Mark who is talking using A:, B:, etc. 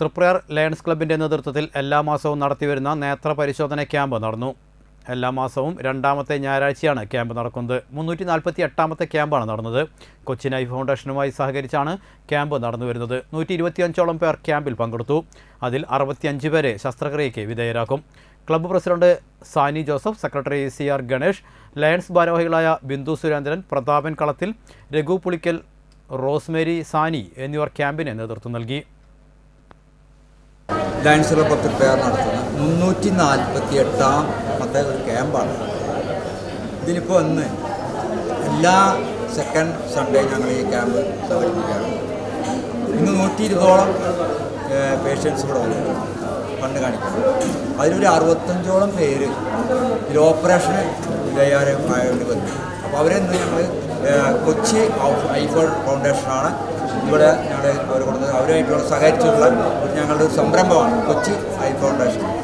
A: Triprayar lions ക്ലബിന്റെ നേതൃത്വത്തിൽ എല്ലാ മാസവും നടത്തിവരുന്ന നേത്ര പരിശോധന ക്യാമ്പ് നടന്നു. എല്ലാ മാസവും രണ്ടാമത്തെ ഞായറാഴ്ചയാണ് ക്യാമ്പ് നടക്കുന്നത്. മുന്നൂറ്റി നാൽപ്പത്തി എട്ടാമത്തെ ക്യാമ്പാണ് നടന്നത്. കൊച്ചിൻ ഐ ഫൗണ്ടേഷനുമായി സഹകരിച്ചാണ് ക്യാമ്പ് നടന്നു വരുന്നത് നൂറ്റി ഇരുപത്തിയഞ്ചോളം പേർ ക്യാമ്പിൽ പങ്കെടുത്തു. അതിൽ അറുപത്തിയഞ്ച് പേരെ ശസ്ത്രക്രിയയ്ക്ക് വിധേയരാക്കും. Club president Sani Joseph secretary C R Ganesh Lions ഭാരവാഹികളായ ബിന്ദു സുരേന്ദ്രൻ പ്രതാപൻ കളത്തിൽ രഘു പുളിക്കൽ റോസ്മേരി സാനി എന്നിവർ ക്യാമ്പിന് നേതൃത്വം നൽകി.
B: ലയൺസ് ക്ലബ് തൃപ്പയാർ നടത്തുന്ന മുന്നൂറ്റി നാൽപ്പത്തി എട്ടാമത്തെ ഒരു ക്യാമ്പാണ് ഇതിലിപ്പോൾ ഒന്ന് എല്ലാ സെക്കൻഡ് സൺഡേ ഞങ്ങൾ ഈ ക്യാമ്പ് സംഘടിപ്പിക്കുകയാണ്. ഇന്ന് നൂറ്റി ഇരുപതോളം പേഷ്യൻസ് ഇവിടെ വന്നു. കണ്ട് കാണിക്കുന്നു അതിലൊരു അറുപത്തഞ്ചോളം പേര് ഇതിൽ ഓപ്പറേഷന് വിധേയമായിട്ട് വന്നു. അപ്പോൾ അവരെ ഞങ്ങൾ കൊച്ചി ഐഫോൺ ഫൗണ്ടേഷനാണ് ഇവിടെ ഞങ്ങളുടെ അവർ കൊടുത്തത് അവരുമായിട്ടുള്ള സഹകരിച്ചുള്ള ഞങ്ങളുടെ ഒരു സംരംഭമാണ് കൊച്ചി ഐ ഫൗണ്ടേഷൻ.